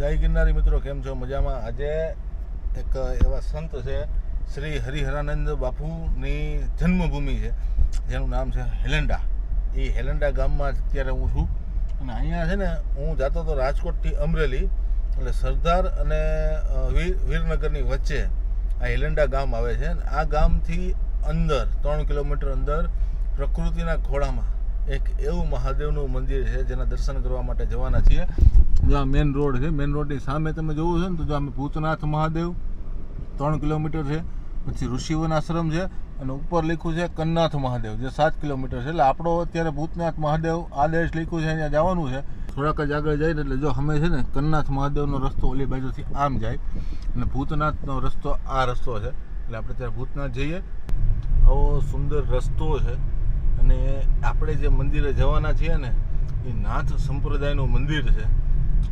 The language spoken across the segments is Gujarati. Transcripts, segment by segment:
જય ગિરનારી મિત્રો, કેમ છો? મજામાં? આજે એક એવા સંત છે, શ્રી હરિહરાનંદ બાપુની જન્મભૂમિ છે. જેનું નામ છે હેલંડા એ હેલંડા ગામમાં અત્યારે હું છું. અને અહીંયા છે ને, હું જાતો હતો રાજકોટથી અમરેલી, એટલે સરદાર અને વીર, વીરનગરની વચ્ચે આ હેલેન્ડા ગામ આવે છે. આ ગામથી અંદર, ત્રણ કિલોમીટર અંદર, પ્રકૃતિના ખોળામાં એક એવું મહાદેવનું મંદિર છે જેના દર્શન કરવા માટે જવાના છીએ. જો આ મેન રોડ છે મેન રોડની સામે તમે જોવું છે ને, તો જો અમે ભૂતનાથ મહાદેવ, ત્રણ કિલોમીટર છે, પછી ઋષિવન આશ્રમ છે, અને ઉપર લખ્યું છે કન્નાથ મહાદેવ, જે સાત કિલોમીટર છે. એટલે આપણો અત્યારે ભૂતનાથ મહાદેવ આ દેશ લખ્યું છે, અહીંયા જવાનું છે. થોડાક જ આગળ જાય ને એટલે જો અમે છે ને, કન્નાથ મહાદેવનો રસ્તો ઓલી બાજુથી આમ જાય, અને ભૂતનાથનો રસ્તો આ રસ્તો છે. એટલે આપણે ત્યારે ભૂતનાથ જઈએ. આવો સુંદર રસ્તો છે. અને આપણે જે મંદિરે જવાના છીએ ને, એ નાથ સંપ્રદાયનું મંદિર છે.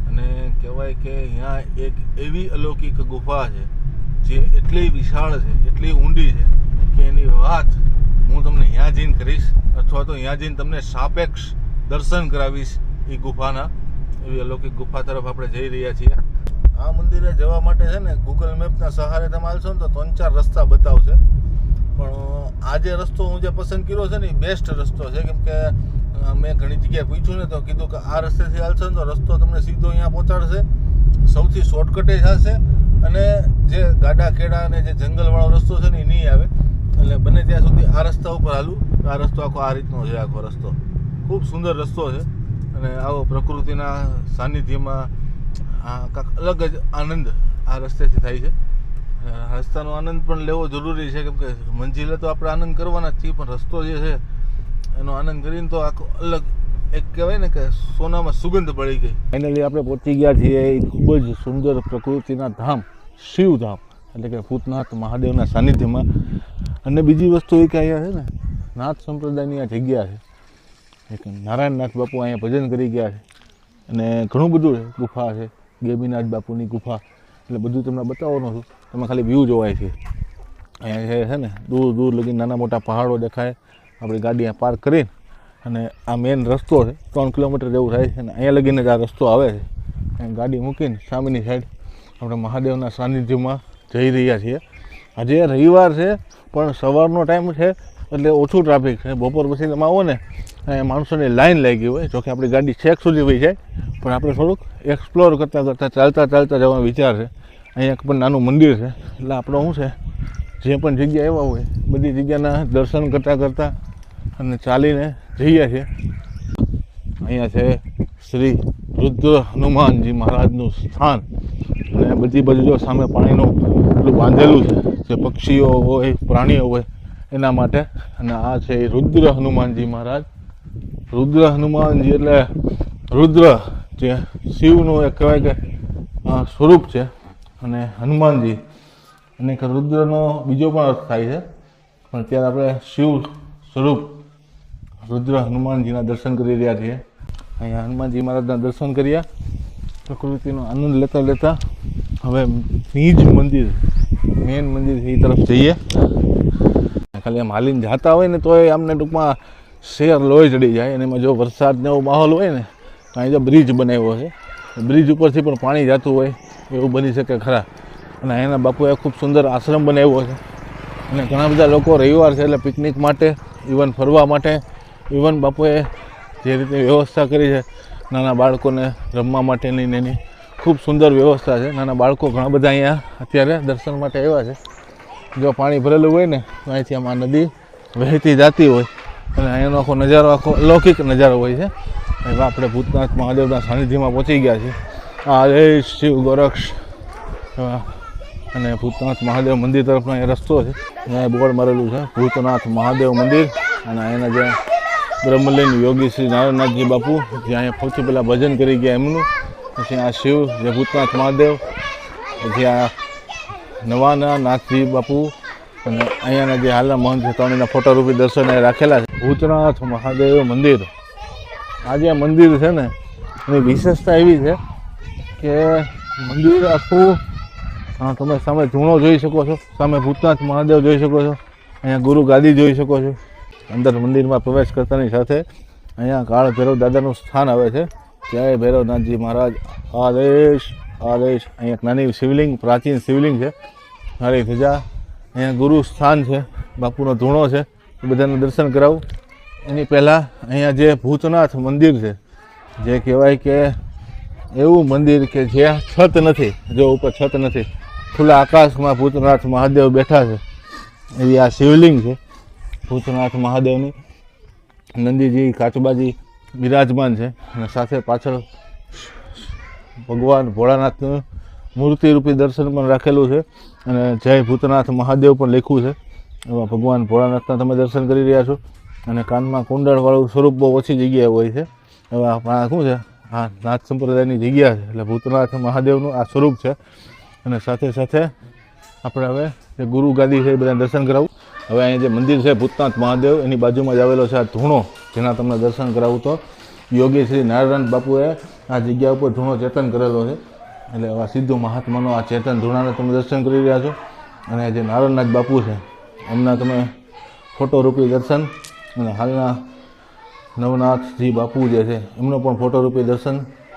અને કહેવાય કે અહીંયા એક એવી અલૌકિક ગુફા છે, જે એટલી વિશાળ છે, એટલી ઊંડી છે, કે એની વાત હું તમને ત્યાં જઈને કરીશ, અથવા તો ત્યાં જઈને તમને સાપેક્ષ દર્શન કરાવીશ એ ગુફાના. એવી અલૌકિક ગુફા તરફ આપણે જઈ રહ્યા છીએ. આ મંદિરે જવા માટે છે ને ગૂગલ મેપના સહારે તમે હાલશો ને તો ત્રણ ચાર રસ્તા બતાવશે. પણ આ જે રસ્તો હું જે પસંદ કર્યો છે ને એ બેસ્ટ રસ્તો છે. કેમ કે મેં ઘણી જગ્યાએ પૂછ્યું ને તો કીધું કે આ રસ્તેથી હાલશો ને તો રસ્તો તમને સીધો અહીંયા પહોંચાડશે. સૌથી શોર્ટકટે થશે અને જે ગાડા, ખેડા અને જે જંગલવાળો રસ્તો છે ને એ નહીં આવે. એટલે બને ત્યાં સુધી આ રસ્તા ઉપર હાલું. આ રસ્તો આખો આ રીતનો છે, આખો રસ્તો. ખૂબ સુંદર રસ્તો છે અને આવો પ્રકૃતિના સાનિધ્યમાં, આ કાંક અલગ જ આનંદ આ રસ્તેથી થાય છે. રસ્તાનો આનંદ પણ લેવો જરૂરી છે, કેમ કે મંજિલે તો આપણે આનંદ કરવાના જ છીએ, પણ રસ્તો જે છે, એનો આનંદ કરીને તો આખો અલગ એક કહેવાય ને કે સોનામાં સુગંધ પડી ગઈ. ફાઇનલી આપણે પહોંચી ગયા છીએ એ ખૂબ જ સુંદર પ્રકૃતિના ધામ શિવધામ એટલે કે ભૂતનાથ મહાદેવના સાનિધ્યમાં. અને બીજી વસ્તુ એ કે અહીંયા છે ને, નાથ સંપ્રદાયની આ જગ્યા છે. એક નારાયણનાથ બાપુ અહીંયા ભજન કરી ગયા છે. અને ઘણું બધું ગુફા છે, ગેબીનાથ બાપુની ગુફા. એટલે બધું તમને બતાવવાનું છું. તમે ખાલી વ્યૂ જોવાય છે. અહીંયા છે- ને, દૂર દૂર લગી નાના મોટા પહાડો દેખાય. આપણી ગાડી પાર્ક કરીને અને આ મેઇન રસ્તો છે, ત્રણ કિલોમીટર જેવું થાય છે અને અહીંયા લગીને જ આ રસ્તો આવે છે. અહીંયા ગાડી મૂકીને સામેની સાઈડ આપણે મહાદેવના સાનિધ્યમાં જઈ રહ્યા છીએ. આજે રવિવાર છે, પણ સવારનો ટાઈમ છે, એટલે ઓછું ટ્રાફિક છે. બપોર પછી તમે આવો ને, અહીંયા માણસોની લાઈન લાગી હોય, જોકે આપણી ગાડી છેક સુધી વહી જાય. પણ આપણે થોડુંક એક્સપ્લોર કરતાં કરતાં ચાલતા ચાલતા જવાનો વિચાર છે. અહીંયા પણ નાનું મંદિર છે. એટલે આપણો શું છે? જે પણ જગ્યા એવા હોય, બધી જગ્યાના દર્શન કરતાં કરતાં અને ચાલીને જઈએ છીએ. અહીંયા છે શ્રી રુદ્ર હનુમાનજી મહારાજનું સ્થાન. અને બધી બાજુ જો સામે પાણીનું એટલું બાંધેલું છે, જે પક્ષીઓ હોય, પ્રાણીઓ હોય, એના માટે. અને આ છે રુદ્ર હનુમાનજી મહારાજ. રુદ્ર હનુમાનજી એટલે રુદ્ર જે શિવનું એક કહેવાય કે સ્વરૂપ છે અને હનુમાનજી. અને રુદ્રનો બીજો પણ અર્થ થાય છે. પણ અત્યારે આપણે શિવ સ્વરૂપ રુદ્ર હનુમાનજીના દર્શન કરી રહ્યા છીએ. અહીંયા હનુમાનજી મહારાજના દર્શન કર્યા. પ્રકૃતિનો આનંદ લેતા લેતા હવે નીજ મંદિર, મેન મંદિર એ તરફ જઈએ. ખાલી આમ હાલીને જતા હોય ને એ આમને ટૂંકમાં શેર લોહી ચડી જાય અને એમાં જો વરસાદનો માહોલ હોય ને તો અહીં તો બ્રિજ બનાવ્યો છે. બ્રિજ ઉપરથી પણ પાણી જતું હોય એવું બની શકે ખરા. અને અહીંના બાપુએ ખૂબ સુંદર આશ્રમ બનાવ્યો છે. અને ઘણા બધા લોકો રવિવાર છે એટલે પિકનિક માટે ઇવન ફરવા માટે ઇવન બાપુએ જે રીતે વ્યવસ્થા કરી છે, નાના બાળકોને રમવા માટેની એની, ખૂબ સુંદર વ્યવસ્થા છે. નાના બાળકો ઘણા બધા અહીંયા અત્યારે દર્શન માટે આવ્યા છે. જો પાણી ભરેલું હોય ને, તો અહીંથી આમાં નદી વહેતી જતી હોય. અને અહીંનો આખો નજારો, આખો અલૌકિક નજારો હોય છે. હવે આપણે ભૂતનાથ મહાદેવના સાનિધ્યમાં પહોંચી ગયા છીએ. આ જય શિવ ગોરક્ષ. એવા. અને ભૂતનાથ મહાદેવ મંદિર તરફનો એ રસ્તો છે. અને બોર્ડ મારેલું છે. ભૂતનાથ મહાદેવ મંદિર. અને એના જે બ્રહ્મલીન યોગી શ્રી નારાયણનાથજી બાપુ, જે અહીંયા સૌથી પહેલાં ભજન કરી ગયા એમનું. પછી આ શિવ, જે ભૂતનાથ મહાદેવ, પછી આ નવાના નાથજી બાપુ, અને અહીંયાના જે હાલના મહંત છે, ત્રણેયના ફોટો રૂપી દર્શન રાખેલા છે. ભૂતનાથ મહાદેવ મંદિર. આ જે મંદિર છે ને, એની વિશેષતા એવી છે કે મંદિર આખું તમે સામે ધૂણો જોઈ શકો છો, સામે ભૂતનાથ મહાદેવ જોઈ શકો છો, અહીંયા ગુરુ ગાદી જોઈ શકો છો. અંદર મંદિરમાં પ્રવેશ કરતાની સાથે અહીંયા કાળ ભૈરવ દાદાનું સ્થાન આવે છે. જય ભૈરવનાથજી મહારાજ. આદેશ આદેશ. અહીંયા એક નાની શિવલિંગ, પ્રાચીન શિવલિંગ છે. મારી ધજા. અહીંયા ગુરુ સ્થાન છે. બાપુનો ધૂણો છે. એ બધાને દર્શન કરાવું. એની પહેલાં અહીંયા જે ભૂતનાથ મંદિર છે, જે કહેવાય કે એવું મંદિર કે જ્યાં છત નથી, જો ઉપર છત નથી, ખુલ્લા આકાશમાં ભૂતનાથ મહાદેવ બેઠા છે. એવી આ શિવલિંગ છે, ભૂતનાથ મહાદેવની. નંદીજી કાચબાજી બિરાજમાન છે અને સાથે પાછળ ભગવાન ભોળાનાથનું મૂર્તિરૂપી દર્શન પણ રાખેલું છે અને જય ભૂતનાથ મહાદેવ પણ લખ્યું છે. એમાં ભગવાન ભોળાનાથના તમે દર્શન કરી રહ્યા છો. અને કાનમાં કુંડળવાળું સ્વરૂપ બહુ ઓછી જગ્યાએ હોય છે. હવે આપણા શું છે? આ નાથ સંપ્રદાયની જગ્યા છે, એટલે ભૂતનાથ મહાદેવનું આ સ્વરૂપ છે. અને સાથે સાથે આપણે હવે જે ગુરુ ગાદી છે એ બધા દર્શન કરાવું. હવે અહીંયા જે મંદિર છે ભૂતનાથ મહાદેવ, એની બાજુમાં જ આવેલો છે આ ધૂણો. જેના તમને દર્શન કરાવું તો યોગી શ્રી નારાયણ બાપુએ આ જગ્યા ઉપર ધૂણો ચેતન કરેલો છે. એટલે આ સિદ્ધુ મહાત્માનો આ ચેતન ધૂણાને તમે દર્શન કરી રહ્યા છો. અને જે નારાયણનાથ બાપુ છે, એમના તમે ફોટોરૂપી દર્શન અને હાલના નવનાથજી બાપુ જે છે, એમનો પણ ફોટોરૂપી દર્શન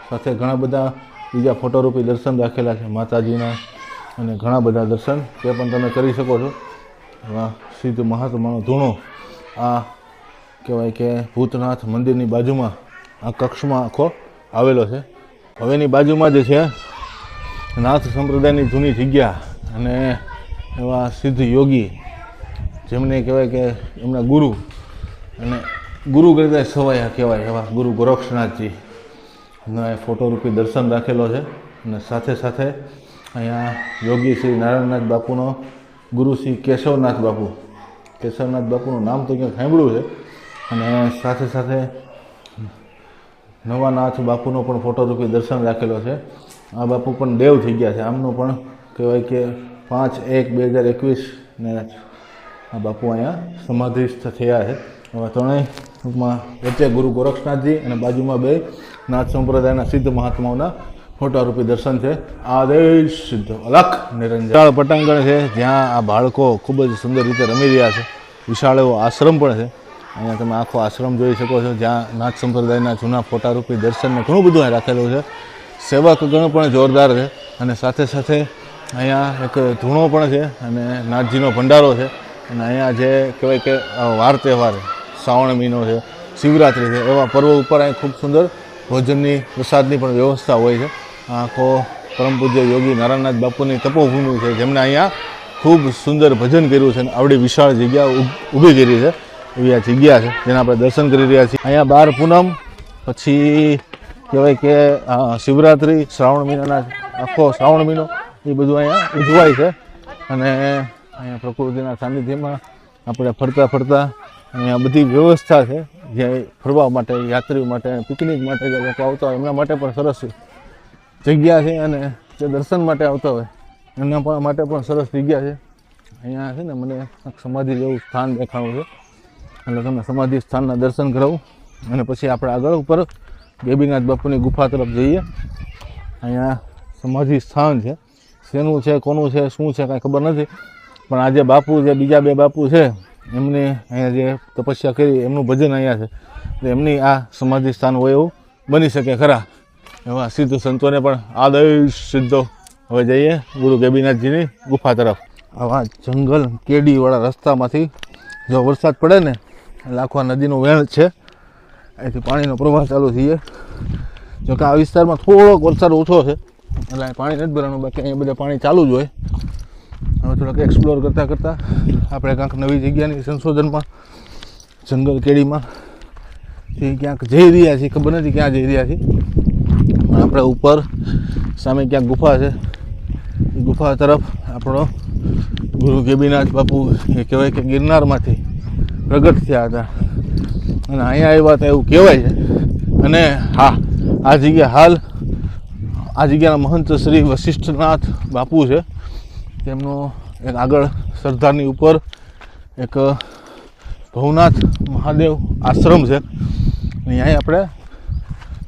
સાથે ઘણા બધા બીજા ફોટોરૂપી દર્શન રાખેલા છે માતાજીના અને ઘણા બધા દર્શન. તે પણ તમે કરી શકો છો. એવા સિદ્ધ મહાત્માનો ધૂણો, આ કહેવાય કે ભૂતનાથ મંદિરની બાજુમાં, આ કક્ષમાં આખો આવેલો છે. હવેની બાજુમાં જે છે, નાથ સંપ્રદાયની જૂની જગ્યા અને એવા સિદ્ધ યોગી, જેમને કહેવાય કે એમના ગુરુ અને ગુરુ કરતા સવાયા કહેવાય એવા ગુરુ ગોરક્ષનાથજી. નો એ ફોટોરૂપી દર્શન રાખેલો છે અને સાથે સાથે અહીંયા યોગી શ્રી નારાયણનાથ બાપુનો ગુરુ શ્રી કેશવનાથ બાપુ. કેશવનાથ બાપુનું નામ તો ક્યાંક સાંભળ્યું છે અને સાથે સાથે નવાનાથ બાપુનો પણ ફોટોરૂપી દર્શન રાખેલો છે. આ બાપુ પણ દેવ થઈ ગયા છે. આમનું પણ કહેવાય કે પાંચ એક બે હજાર એકવીસ ને આ બાપુ અહીંયા સમાધિસ્થ થયા છે. ત્રણેય ટૂંકમાં વચ્ચે ગુરુ ગોરક્ષનાથજી અને બાજુમાં બે નાથ સંપ્રદાયના સિદ્ધ મહાત્માઓના ફોટારૂપી દર્શન છે. આદેશ સિદ્ધ અલખ નિરંજન. પટાંગણ છે, જ્યાં આ બાળકો ખૂબ જ સુંદર રીતે રમી રહ્યા છે. વિશાળ એવો આશ્રમ પણ છે. અહીંયા તમે આખો આશ્રમ જોઈ શકો છો, જ્યાં નાથ સંપ્રદાયના જૂના ફોટારૂપી દર્શનને ઘણું બધું અહીં રાખેલું છે. સેવક ગણ પણ જોરદાર છે અને સાથે સાથે અહીંયા એક ધૂણો પણ છે અને નાથજીનો ભંડારો છે. અને અહીંયા જે કહેવાય કે વાર તહેવાર શ્રાવણ મહિનો છે, શિવરાત્રિ છે, એવા પર્વ ઉપર અહીં ખૂબ સુંદર ભોજનની, પ્રસાદની પણ વ્યવસ્થા હોય છે. આખો પરમ પૂજ્ય યોગી નારાયણનાથ બાપુની તપોભૂમિ છે, જેમણે અહીંયા ખૂબ સુંદર ભજન કર્યું છે અને આવડી વિશાળ જગ્યા ઊભ- કરી છે. એવી આ જગ્યા છે, જેના આપણે દર્શન કરી રહ્યા છીએ. અહીંયા બાર પૂનમ, પછી કહેવાય કે શિવરાત્રિ, શ્રાવણ મહિનાના આખો શ્રાવણ મહિનો, એ બધું અહીંયા ઉજવાય છે. અને અહીંયા પ્રકૃતિના સાનિધ્યમાં આપણે ફરતા ફરતા અહીંયા બધી વ્યવસ્થા છે જે ફરવા માટે, યાત્રીઓ માટે, પિકનિક માટે જે લોકો આવતા હોય, એમના માટે પણ સરસ જગ્યા છે અને જે દર્શન માટે આવતા હોય, એમના પણ માટે પણ સરસ જગ્યા છે. અહીંયા છે ને મને સમાધિ જેવું સ્થાન દેખાણું છે. એટલે તમે સમાધિ સ્થાનના દર્શન કરાવું. અને પછી આપણે આગળ ઉપર ગેબીનાથ બાપુની ગુફા તરફ જઈએ. અહીંયા સમાધિ સ્થાન છે. શેનું છે, કોનું છે, શું છે, કાંઈ ખબર નથી. પણ આજે બાપુ જે બીજા બે બાપુ છે. એમને અહીંયા જે તપસ્યા કરી, એમનું ભજન અહીંયા છે. એમની આ સમાધિ સ્થાન હોય એવું બની શકે ખરા. એવા સિદ્ધ સંતોને પણ આદર્શ સિદ્ધો. હવે જઈએ ગુરુ ગેબીનાથજીની ગુફા તરફ. આવા જંગલ કેડીવાળા રસ્તામાંથી જો વરસાદ પડે ને, એટલે નદીનું વેણ છે. અહીંથી પાણીનો પ્રવાહ ચાલુ થઈ જાય જો આ વિસ્તારમાં થોડોક વરસાદ ઓછો છે. એટલે પાણી નથી ભરાવાનું બાકી અહીંયા બધા પાણી ચાલુ જ હોય. હવે થોડાક એક્સપ્લોર કરતાં કરતાં આપણે કાંઈક નવી જગ્યાની સંશોધનમાં, જંગલ કેડીમાં, એ ક્યાંક જઈ રહ્યા છીએ. ખબર નથી ક્યાં જઈ રહ્યા છીએ. પણ આપણે ઉપર સામે ક્યાંક ગુફા છે. એ ગુફા તરફ આપણો ગુરુ ગેબીનાથ બાપુ, એ કહેવાય કે ગિરનારમાંથી પ્રગટ થયા હતા. અને અહીંયા આવ્યા હતા એવું કહેવાય છે. અને હા, આ જગ્યા હાલ, આ જગ્યાના મહંત શ્રી વશિષ્ઠનાથ બાપુ છે. તેમનો એક આગળ સરદારની ઉપર એક ભવનાથ મહાદેવ આશ્રમ છે. અહીંયા આપણે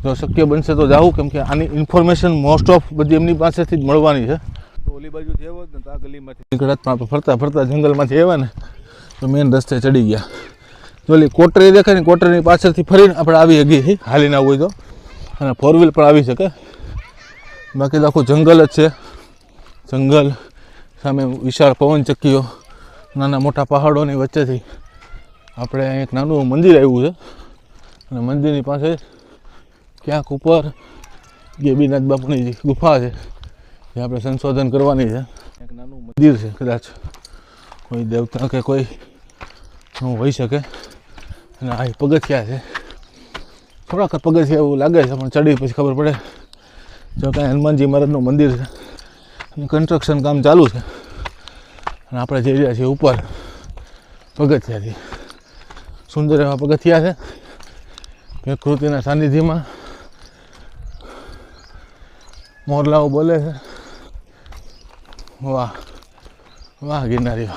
જો શક્ય બનશે તો જાવું કેમ કે આની ઇન્ફોર્મેશન મોસ્ટ ઓફ બધી એમની પાસેથી જ મળવાની છે. ઓલી બાજુ જે હોત ને તો આ ગલીમાંથી. આપણે ફરતા ફરતા જંગલમાંથી આવ્યા ને તો મેન રસ્તે ચડી ગયા. જો ઓલી કોટરી દેખાય ને કોટરીની પાછળથી ફરીને આપણે આવી શકીએ હાલીને આવવું હોય તો. અને ફોર વ્હીલ પણ આવી શકે. બાકી તો આખું જંગલ જ છે. જંગલ સામે વિશાળ પવનચક્કીઓ નાના મોટા પહાડોની વચ્ચેથી આપણે એક નાનું મંદિર આવ્યું છે. અને મંદિરની પાસે ક્યાંક ઉપર ગેબીનાથ બાપુની જે ગુફા છે, જે આપણે સંશોધન કરવાની છે. એક નાનું મંદિર છે કદાચ કોઈ દેવતા કે કોઈ નું હોઈ શકે. અને આ પગથિયા છે. થોડાક પગથિયા એવું લાગે છે, પણ ચડી પછી ખબર પડે. જો કાંઈ હનુમાનજી મહારાજનું મંદિર છે. અને કન્સ્ટ્રક્શન કામ ચાલુ છે. અને આપણે જઈ રહ્યા છીએ ઉપર, પગથિયાથી. સુંદર એવા પગથિયા છે. પ્રકૃતિના સાનિધ્યમાં મોરલાઓ બોલે છે. વાહ વાહ, ગિરનારી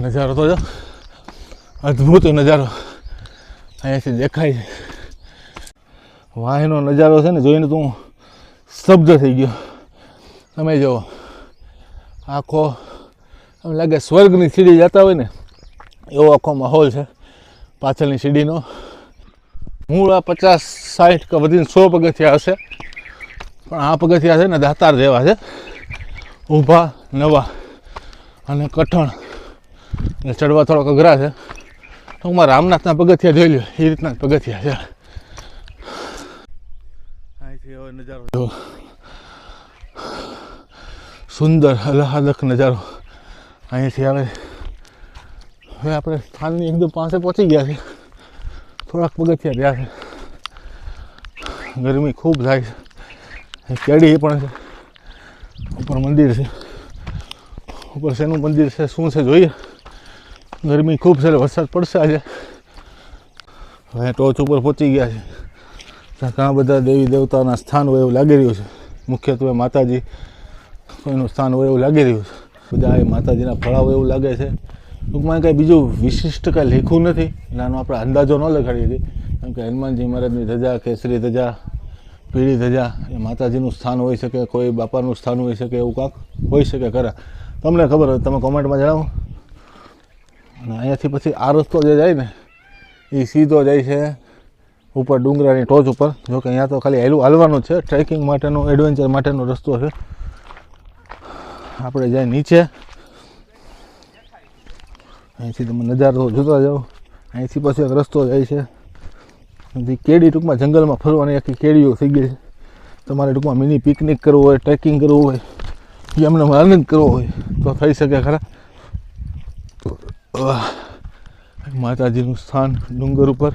નજારો તો જો, અદ્ભુત નજારો. અહીંયાથી દેખાય છે. વાહનો નજારો છે ને, જોઈને તો હું સ્તબ્ધ થઈ ગયો. તમે જુઓ, આખો એમ લાગે સ્વર્ગની સીડી જતા હોય ને, એવો આખો માહોલ છે પાછળની સીડીનો. મૂળ આ પચાસ સાઠ કે વધીને સો પગથિયા હશે. પણ આ પગથિયા છે ને દાતાર જેવા છે. ઊભા, નવા અને કઠણ. ને ચડવા થોડોક અઘરા છે. ટૂંકમાં રામનાથના પગથિયા જોઈ લ્યો. એ રીતના જ પગથિયા છે. અહીંથી નજારો સુંદર આહલાદક નજારો. અહીંથી આવે હવે આપણે સ્થાનની એકદમ પાસે પહોંચી ગયા છે થોડાક પગથિયા રહ્યા છે. ગરમી ખૂબ થાય છે. કેડી પણ છે. ઉપર મંદિર છે. ઉપર શેનું મંદિર છે, શું છે જોઈએ. ગરમી ખૂબ છે વરસાદ પડશે આજે. હવે ટોચ ઉપર પહોંચી ગયા છે ત્યાં ઘણા બધા દેવી દેવતાના સ્થાન હોય એવું લાગી રહ્યું છે. મુખ્યત્વે માતાજી કોઈનું સ્થાન હોય એવું લાગી રહ્યું છે. બધા એ માતાજીના ફળાવો એવું લાગે છે. ટૂંકમાં કંઈ બીજું વિશિષ્ટ કંઈ લેખું નથી. આનો આપણે અંદાજો ન લગાડીએ છીએ. કેમ કે હનુમાનજી મહારાજની ધજા, કેસરી ધજા, પીળી ધજા, એ માતાજીનું સ્થાન હોઈ શકે, કોઈ બાપાનું સ્થાન હોઈ શકે, એવું કાંક હોઈ શકે ખરા. તમને ખબર હોય તમે કોમેન્ટમાં જણાવો. અને અહીંયાથી પછી આ રસ્તો જે જાય ને એ સીધો જાય છે ઉપર ડુંગરાની ટોચ ઉપર. જો કે અહીંયા તો ખાલી હેલું, હાલવાનું છે. ટ્રેકિંગ માટેનો એડવેન્ચર માટેનો રસ્તો છે. આપણે જાય નીચે. અહીંથી તમે નજારો જોતા જાઓ. અહીંથી પછી એક રસ્તો જાય છે. કેડી ટૂંકમાં જંગલમાં ફરવાની આખી કેડીઓ થઈ ગઈ છે. તમારે ટૂંકમાં મિની પિકનિક કરવું હોય ટ્રેકિંગ કરવું હોય કે એમને આનંદ કરવો હોય, તો થઈ શકે ખરા. માતાજીનું સ્થાન ડુંગર ઉપર.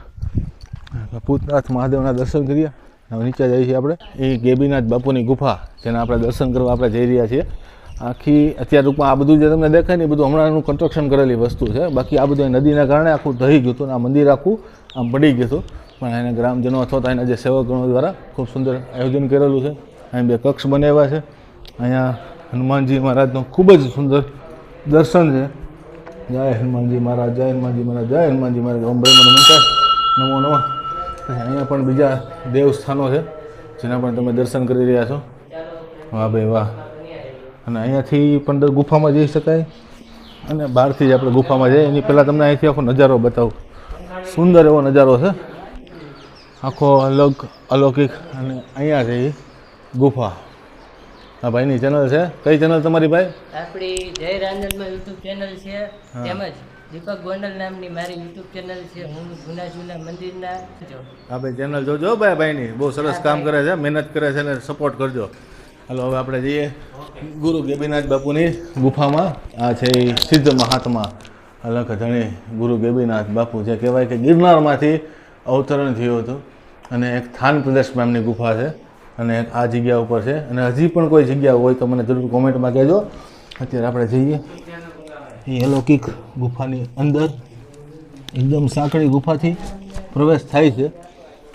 ભૂતનાથ મહાદેવના દર્શન કર્યા હવે નીચે જઈએ છીએ આપણે. એ ગેબીનાથ બાપુની ગુફા, જેના આપણે દર્શન કરવા આપણે જઈ રહ્યા છીએ. આખી અત્યારે ટૂંકમાં આ બધું જે તમને દેખાય ને એ બધું હમણાંનું કન્સ્ટ્રક્શન કરેલી વસ્તુ છે. બાકી આ બધું નદીના કારણે આખું દહી ગયું હતું અને આ મંદિર આખું આમ પડી ગયું હતું. પણ એને ગ્રામજનો અથવા એના જે સેવકગણો દ્વારા ખૂબ સુંદર આયોજન કરેલું છે. અહીં બે કક્ષ બનાવ્યા છે. અહીંયા હનુમાનજી મહારાજનું ખૂબ જ સુંદર દર્શન છે. જય હનુમાનજી મહારાજ, જય હનુમાનજી મહારાજ, જય હનુમાનજી મહારાજ. ઓમ બ્રહ્મ નમસ્કાર નમો નમઃ. અહીંયા પણ બીજા દેવસ્થાનો છે, જેના પણ તમે દર્શન કરી રહ્યા છો. વાહ ભાઈ વાહ. અને અહીંયાથી પણ ગુફામાં જઈ શકાય. અને બહારથી જ આપણે ગુફામાં જઈએ. એની પહેલાં તમને અહીંથી આખો નજારો બતાવું. સુંદર એવો નજારો છે. આખો અલગ અલૌકિક અને અહીંયા છે એ ગુફા. આ ભાઈની ચેનલ છે. કઈ ચેનલ તમારી ભાઈ? આપણી જય રાંદલમાં યુટ્યુબ ચેનલ છે. તેમજ દીપક ગોંડલ નામની મારી યુટ્યુબ ચેનલ છે. હું જૂના જૂના મંદિરના હા ભાઈ ચેનલ જોજો ભાઈ ભાઈની. બહુ સરસ કામ કરે છે મહેનત કરે છે અને સપોર્ટ કરજો. હાલો, હવે આપણે જઈએ ગુરુ ગેબીનાથ બાપુની ગુફામાં. આ છે સિદ્ધ મહાત્મા. અલખ ધણી ગુરુ ગેબીનાથ બાપુ જે કહેવાય કે ગિરનારમાંથી અવતરણ થયું હતું. અને એક થાન પ્રદેશમાં એમની ગુફા છે અને આ જગ્યા ઉપર છે. અને હજી પણ કોઈ જગ્યા હોય તો મને જરૂર કોમેન્ટમાં કહેજો. અત્યારે આપણે જઈએ. એ અલૌકિક ગુફાની અંદર. એકદમ સાંકડી ગુફાથી પ્રવેશ થાય છે.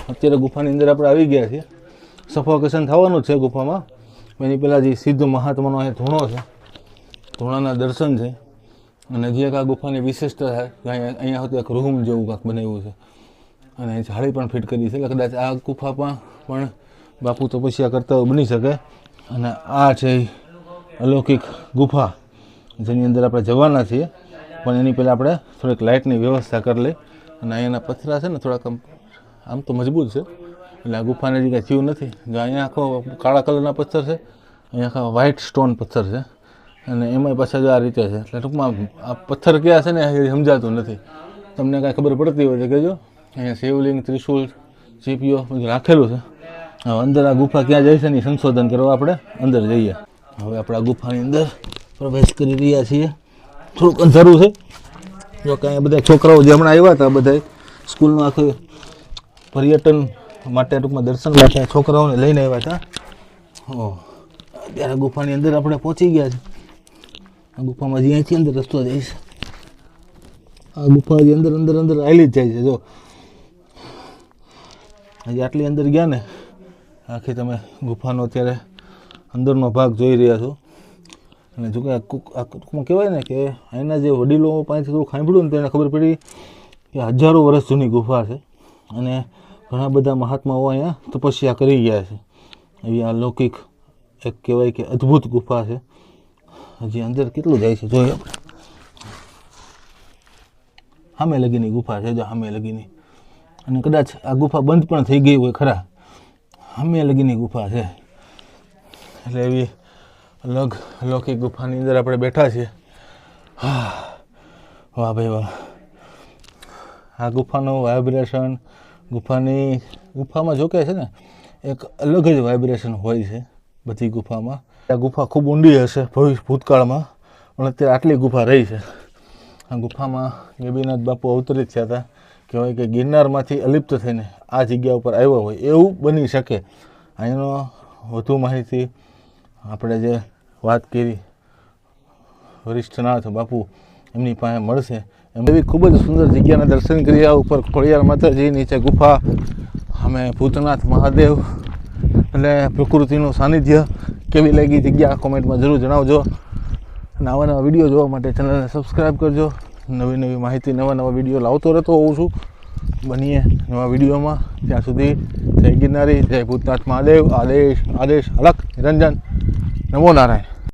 અત્યારે ગુફાની અંદર આપણે આવી ગયા છીએ. સફોકેશન થવાનું છે ગુફામાં. એની પહેલાં જે સિદ્ધ મહાત્માનો અહીં ધૂણો છે, ધૂણાના દર્શન છે, અને જે આ ગુફાની વિશેષતા છે અહીંયા અહીંયા હતું એક રૂમ જેવું કાંક બનાવ્યું છે, અને ઝાડી પણ ફિટ કરી છે, એટલે કદાચ આ ગુફામાં પણ બાપુ તપસ્યા કરતા બની શકે. અને આ છે અલૌકિક ગુફા, જેની અંદર આપણે જવાના છીએ, પણ એની પહેલાં આપણે થોડીક લાઇટની વ્યવસ્થા કરી લઈ, અને અહીંયાના પથરા છે ને થોડાક આમ તો મજબૂત છે એટલે આ ગુફાને જગ્યાએ થયું નથી. જો અહીંયા આખો કાળા કલરના પથ્થર છે, અહીંયા આખા વ્હાઇટ સ્ટોન પથ્થર છે. અને એમાંય પાછા જો આ રીતે છે, એટલે ટૂંકમાં આ પથ્થર ક્યાં છે ને એ સમજાતું નથી. તમને કાંઈ ખબર પડતી હોય તો કહેજો. અહીંયા શિવલિંગ ત્રિશુલ ચીપીઓ બધું રાખેલું છે. હવે અંદર આ ગુફા ક્યાં જાય છે ને સંશોધન કરવા આપણે અંદર જઈએ. હવે આપણે આ ગુફાની અંદર પ્રવેશ કરી રહ્યા છીએ. થોડુંક અંધારું છે. જો કાંઈ બધા છોકરાઓ જે હમણાં આવ્યા હતા બધા સ્કૂલનું આખું પર્યટન માટે ટૂંકમાં દર્શન માટે છોકરાઓને લઈને આવ્યા હતા. અત્યારે ગુફાની અંદર આપણે પહોંચી ગયા છે. આ ગુફામાં જે અંદર રસ્તો જાય આ ગુફા અંદર અંદર અંદર આવેલી જ જાય છે, જો. હજી આટલી અંદર ગયા ને, આખી તમે ગુફાનો અત્યારે અંદરનો ભાગ જોઈ રહ્યા છો. અને જો કે આ ટૂંકમાં કહેવાય ને કે અહીંના જે વડીલો પાસેથી થોડું સાંભળ્યું ને તેને ખબર પડી કે હજારો વર્ષ જૂની ગુફા છે. અને ઘણા બધા મહાત્માઓ અહીંયા તપસ્યા કરી ગયા છે. એવી અલૌકિક એક કહેવાય કે અદ્ભુત ગુફા છે. હજી અંદર કેટલું જાય છે જોઈએ આપણે. સામે લગીની ગુફા છે, જો સામે લગીની. અને કદાચ આ ગુફા બંધ પણ થઈ ગઈ હોય ખરા. સામે લગીની ગુફા છે. એટલે એવી અલગ અલૌકિક ગુફાની અંદર આપણે બેઠા છીએ. હા. વાહ ભાઈ વાહ. આ ગુફાનું વાઇબ્રેશન ગુફાની, ગુફામાં જો કે છે ને, એક અલગ જ વાઇબ્રેશન હોય છે બધી ગુફામાં. આ ગુફા ખૂબ ઊંડી હશે ભવિષ્ય ભૂતકાળમાં, પણ અત્યારે આટલી ગુફા રહી છે. આ ગુફામાં ગેબીનાથ બાપુ અવતરિત થયા હતા. કહેવાય કે ગિરનારમાંથી અલિપ્ત થઈને આ જગ્યા ઉપર આવ્યા હોય એવું બની શકે. અહીંનો વધુ માહિતી આપણે જે વાત કરી વરિષ્ઠનાથ બાપુ એમની પાસે મળશે. એવી ખૂબ જ સુંદર જગ્યાના દર્શન કર્યા ઉપર ખોડિયાર માતાજી, નીચે ગુફા, અમે ભૂતનાથ, મહાદેવ અને પ્રકૃતિનું સાનિધ્ય કેવી લાગી જગ્યા કોમેન્ટમાં જરૂર જણાવજો. અને આવા નવા વીડિયો જોવા માટે ચેનલને સબસ્ક્રાઈબ કરજો. નવી નવી માહિતી, નવા નવા વીડિયો લાવતો રહેતો હોઉં છું. બનીએ નવા વિડીયોમાં. ત્યાં સુધી જય ગિરનારી, જય ભૂતનાથ, મહાદેવ. આદેશ આદેશ, અલખ, નિરંજન. નમો નારાયણ.